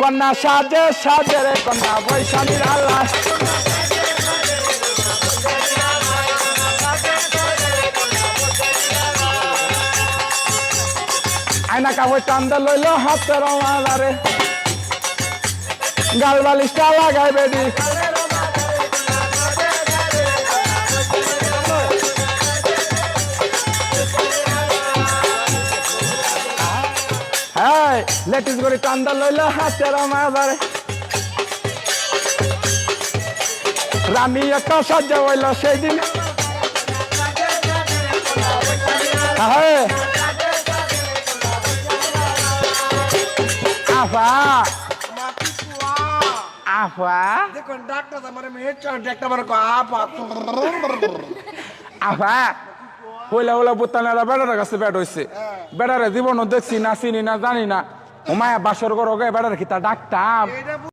কন্যা সাজে সাজে রে কন্যা বৈশালীর আল্লাহ আয়না কাপড় টান্দা লইল হাতের মালারে। গাল বালিশটা লাগাই বেডি হ্যাঁ লেটিস করে টান্দা লইল হাতের মালারে রানী একটা সজ্জা হইল সেই দিন হ্যাঁ আফা আফা দেখুন ডাক্তার আমার মেয়ের একটা বার আপা আফা হইলা হইলা বুতানারা বেড়ার কাছে বেড হয়েছে বেড়ারে জীবনও দেখছি না চিনি না জানি না। ও মায়া বাসর করো গে বেড়ার কি তা ডাকতাম